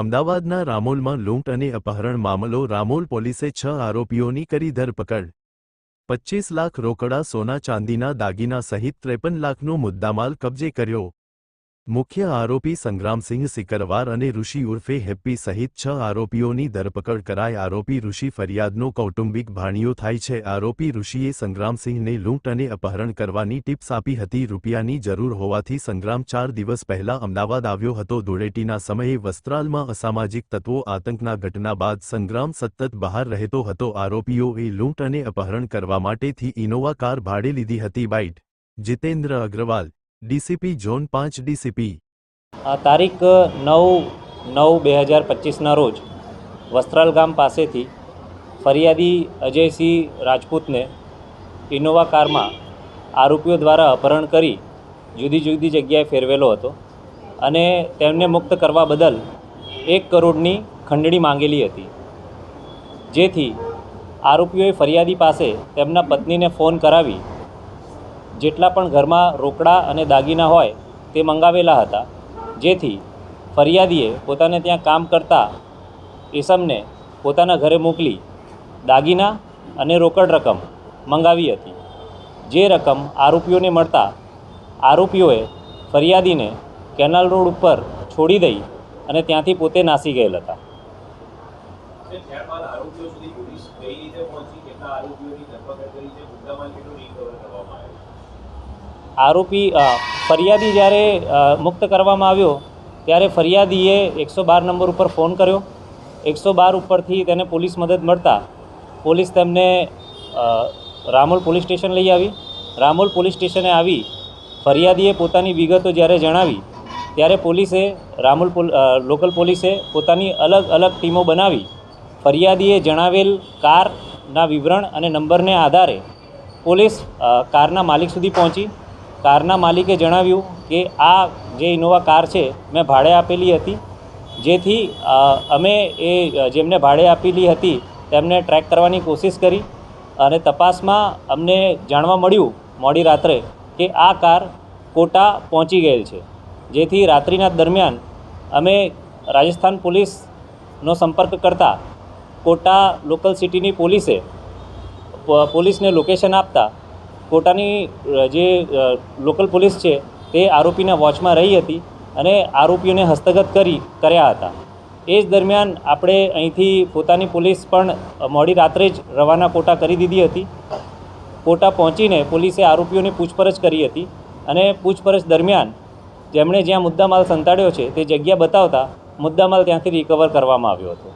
અમદાવાદના રામોલમાં લૂંટ અને અપહરણ મામલો, રામોલ પોલીસે છ આરોપીઓની કરી ધરપકડ. પચ્ચીસ લાખ રોકડા સોના ચાંદીના દાગીના સહિત ત્રેપન લાખનો મુદ્દામાલ કબજે કર્યો. મુખ્ય આરોપી સંગ્રામસિંહ સિકરવાર અને ઋષિ ઉર્ફે હેપ્પી સહિત છ આરોપીઓની ધરપકડ કરાય આરોપી ઋષિ ફરિયાદનો કૌટુંબિક ભાણિયો થાય છે. આરોપી ઋષિએ સંગ્રામસિંહને લૂંટ અને અપહરણ કરવાની ટિપ્સ આપી હતી. રૂપિયાની જરૂર હોવાથી સંગ્રામ ચાર દિવસ પહેલા અમદાવાદ આવ્યો હતો. ધૂળેટીના સમયે વસ્ત્રાલમાં અસામાજિક તત્વો આતંકના ઘટના બાદ સંગ્રામ સતત બહાર રહેતો હતો. આરોપીઓએ લૂંટ અને અપહરણ કરવા માટેથી ઇનોવા કાર ભાડે લીધી હતી. Byte. Jitendra Agrawal. DCP zone પાંચ ડીસીપી. તારીખ નવ નવ બે હજાર પચીસના રોજ વસ્ત્રાલ ગામ પાસેથી ફરિયાદી અજયસિંહ રાજપૂતને ઇનોવા કારમાં આરોપીઓ દ્વારા અપહરણ કરી જુદી જુદી જગ્યાએ ફેરવેલો હતો અને તેમને મુક્ત કરવા બદલ એક કરોડની ખંડણી માંગેલી હતી. જેથી આરોપીઓએ ફરિયાદી પાસે તેમના પત્નીને ફોન કરાવી જેટલા પણ ઘરમાં રોકડા અને દાગીના હોય તે મંગાવેલા હતા. જેથી ફરિયાદીએ પોતાને ત્યાં કામ કરતા એસમને પોતાના ઘરે મોકલી દાગીના અને રોકડ રકમ મંગાવી હતી. જે રકમ આરોપીઓને મળતા આરોપીઓએ ફરિયાદીને કેનાલ રોડ ઉપર છોડી દઈ અને ત્યાંથી પોતે નાસી ગયેલ હતા. આરોપી ફરિયાદી જ્યારે મુક્ત કરવામાં આવ્યો, ત્યારે ફરિયાદીએ એકસો બાર નંબર ઉપર ફોન કર્યો. એકસો બાર ઉપરથી તેને પોલીસ મદદ મળતા પોલીસ તેમને રામોલ પોલીસ સ્ટેશન લઈ આવી. રામોલ પોલીસ સ્ટેશને આવી, ફરિયાદીએ પોતાની વિગતો જ્યારે જણાવી, ત્યારે પોલીસે રામોલ લોકલ પોલીસે પોતાની અલગ અલગ ટીમો બનાવી, ફરિયાદીએ જણાવેલ કારના વિવરણ અને નંબરને આધારે પોલીસ કારના માલિક સુધી પહોંચી કારના માલિકે જણાવ્યું કે આ જે ઇનોવા કાર છે, મેં ભાડે આપેલી હતી. જેથી અમે એ જેમને ભાડે આપેલી હતી, તેમને ટ્રેક કરવાની કોશિશ કરી અને તપાસમાં અમને જાણવા મળ્યું, મોડી રાત્રે, કે આ કાર કોટા પહોંચી ગયેલ છે. જેથી રાત્રિના દરમિયાન અમે રાજસ્થાન પોલીસનો સંપર્ક કરતા કોટા લોકલ સિટીની પોલીસે પોલીસને લોકેશન આપતા કોટાની જે લોકલ પોલીસ છે, તે આરોપીના વોચમાં રહી હતી અને આરોપીઓને હસ્તગત કરી કર્યા હતા. એ જ દરમિયાન આપણે અહીંથી પોતાની પોલીસ પણ મોડી રાત્રે જ રવાના કોટા કરી દીધી હતી. કોટા પહોંચીને પોલીસે આરોપીઓની પૂછપરછ કરી હતી અને પૂછપરછ દરમિયાન જેમણે જ્યાં મુદ્દામાલ સંતાડ્યો છે, તે જગ્યા બતાવતા મુદ્દામાલ ત્યાંથી રિકવર કરવામાં આવ્યો હતો.